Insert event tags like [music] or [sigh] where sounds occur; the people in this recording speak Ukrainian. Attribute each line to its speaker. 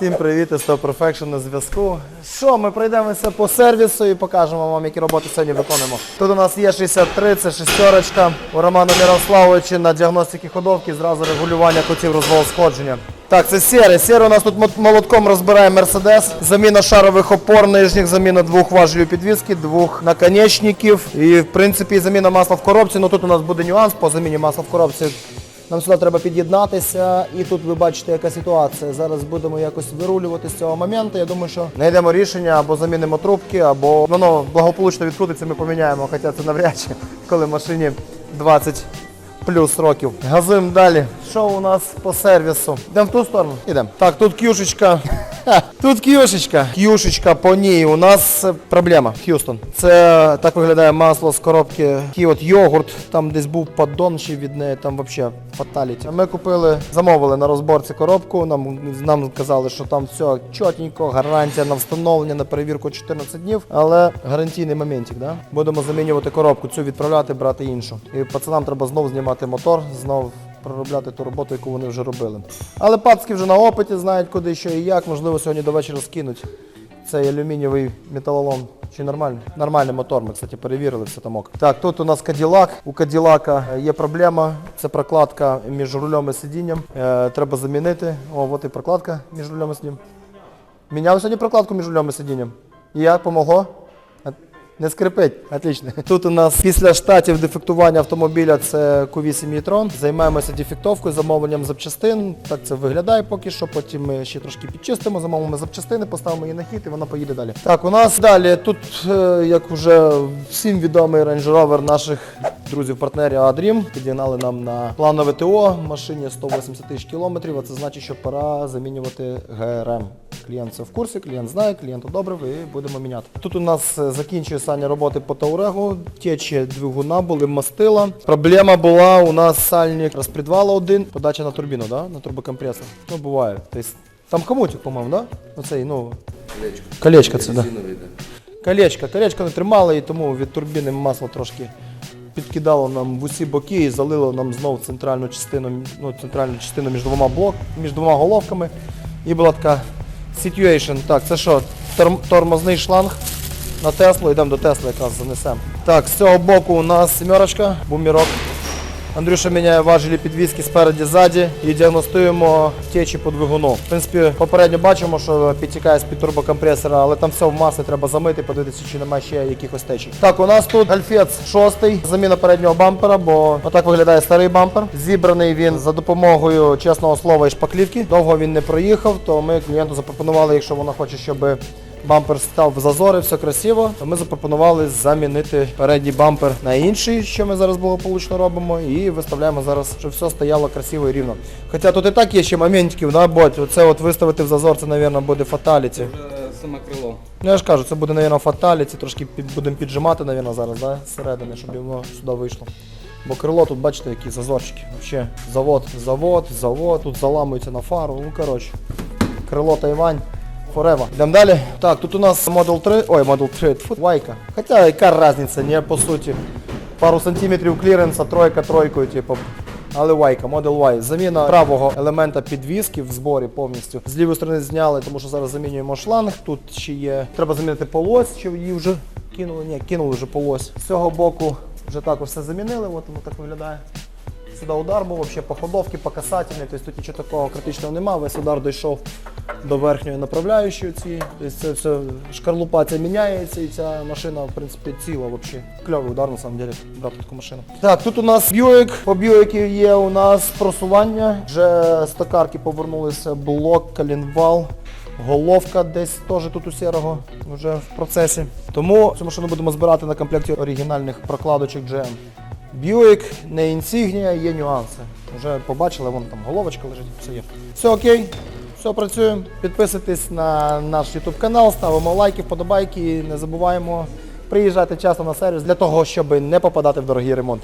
Speaker 1: Всім привіт, із Top Perfection на зв'язку. Що, ми пройдемося по сервісу і покажемо вам, які роботи сьогодні виконуємо. Тут у нас є 63, це шестерочка. У Романа Мирославовича на діагностики ходовки зразу регулювання котів розвал сходження. Так, це сірий. Сірий у нас тут молотком розбирає Мерседес. Заміна шарових опор, нижніх, заміна двох важелів підвіски, двох наконечників. І в принципі заміна масла в коробці. Ну тут у нас буде нюанс по заміні масла в коробці. Нам сюди треба під'єднатися, і тут ви бачите, яка ситуація. Зараз будемо якось вирулювати з цього моменту. Я думаю, що знайдемо рішення або замінимо трубки, або воно благополучно відкрутиться, ми поміняємо. Хоча це навряд чи, коли машині 20 плюс років. Газуємо далі. Що у нас по сервісу? Йдемо в ту сторону? Ідемо. Так, тут кюшечка. [laughs] Тут кюшечка. Кюшечка по ній. У нас проблема. Х'юстон. Це так виглядає масло з коробки. Такий от йогурт. Там десь був поддон ще від неї, там взагалі фаталіті. Ми купили, замовили на розборці коробку. Нам, нам казали, що там все чотенько, гарантія на встановлення, на перевірку 14 днів. Але гарантійний моментик, да? Будемо замінювати коробку, цю відправляти, брати іншу. І пацанам треба знов знімати мотор, знов проробляти ту роботу, яку вони вже робили. Але пацки вже на опиті знають, куди що і як. Можливо, сьогодні до вечора скинуть цей алюмінієвий металолом. Чи нормальний? Нормальний мотор, ми, кстати, перевірили все там ок. Так, тут у нас Каділак. У Каділака є проблема. Це прокладка між рулем і сидінням. Е, треба замінити. О, от і прокладка між рулем і сидінням. Міняв сьогодні прокладку між рулем і сидінням. І як помогло? Не скрипить, отлично. Тут у нас після штатів дефектування автомобіля це Q8 e-tron. Займаємося дефектовкою, замовленням запчастин. Так це виглядає поки що. Потім ми ще трошки підчистимо, замовимо запчастини, поставимо її на хід і вона поїде далі. Так, у нас далі тут, е, як вже всім відомий Range Rover наших друзів-партнерів Adrim. Підігнали нам на планове ТО машині 180 тисяч кілометрів. А це значить, що пора замінювати ГРМ. Клієнт це в курсі, клієнт знає, клієнт одобрив і будемо міняти. Тут у нас е, закінчує Саня роботи по Таурегу, течі двигуна були мастила. Проблема була у нас сальник розпредвала один, подача на турбіну, да? на турбокомпресор. Ну буває. Тобто, там хомутик, по-моєму, да? Оцей, ну,
Speaker 2: Колечко.
Speaker 1: колечко це, да. Колечко. Колечко не тримало і тому від турбіни масло трошки підкидало нам в усі боки і залило нам знов центральну частину, ну, центральну частину між двома блок, між двома головками. І була така situation. Так, це що? Торм- тормозний шланг на Теслу, йдемо до Тесли якраз занесемо. Так, з цього боку у нас сімерочка, бумірок. Андрюша міняє важелі підвіски спереді ззаді і діагностуємо течі по двигуну. В принципі, попередньо бачимо, що підтікає з-під турбокомпресора, але там все в маслі треба замити, подивитися, чи немає ще якихось течій. Так, у нас тут гальфець шостий, заміна переднього бампера, бо отак виглядає старий бампер. Зібраний він за допомогою чесного слова і шпаклівки. Довго він не проїхав, то ми клієнту запропонували, якщо вона хоче, щоб Бампер став в зазори, все красиво. То ми запропонували замінити передній бампер на інший, що ми зараз благополучно робимо, і виставляємо зараз, щоб все стояло красиво і рівно. Хоча тут і так є ще моментиків, да, боть. Оце от виставити в зазор, це, мабуть, буде фаталіті.
Speaker 2: Саме крило.
Speaker 1: Ну я ж кажу, це буде, мабуть, фаталіті, трошки під, будемо піджимати, мабуть, зараз, да, зсередини, щоб воно сюди вийшло. Бо крило тут, бачите, які зазорчики. Взагалі, завод, завод, завод, тут заламується на фару. Ну, коротше, крило Тайвань. Forever. Йдемо далі. Так, тут у нас Model 3, ой, Model 3, фу, вайка. Хоча яка різниця, не по суті. Пару сантиметрів кліренса, тройка тройкою, типу. Але вайка, Model Y. Заміна правого елемента підвіски в зборі повністю. З лівої сторони зняли, тому що зараз замінюємо шланг. Тут ще є. Треба замінити полось, чи її вже кинули? Ні, кинули вже полось. З цього боку вже також все замінили, от воно так виглядає. Сюди удар був взагалі по ходовці, по касательній, тобто тут нічого такого критичного немає. Весь удар дійшов до верхньої направляючої цієї. Тобто це все шкарлупа ця міняється і ця машина, в принципі, ціла взагалі. Кльовий удар, на самом деле, брати таку машину. Так, тут у нас Buick. По Buick є у нас просування. Вже з токарки повернулися блок, калінвал. Головка десь теж тут у сірого вже в процесі. Тому цю машину будемо збирати на комплекті оригінальних прокладочок GM. Buick, не інсігнія, є нюанси. Вже побачили, вон там головочка лежить, все є. Все окей, все працюємо. Підписуйтесь на наш YouTube канал, ставимо лайки, вподобайки. Не забуваємо приїжджати часто на сервіс для того, щоб не попадати в дорогий ремонт.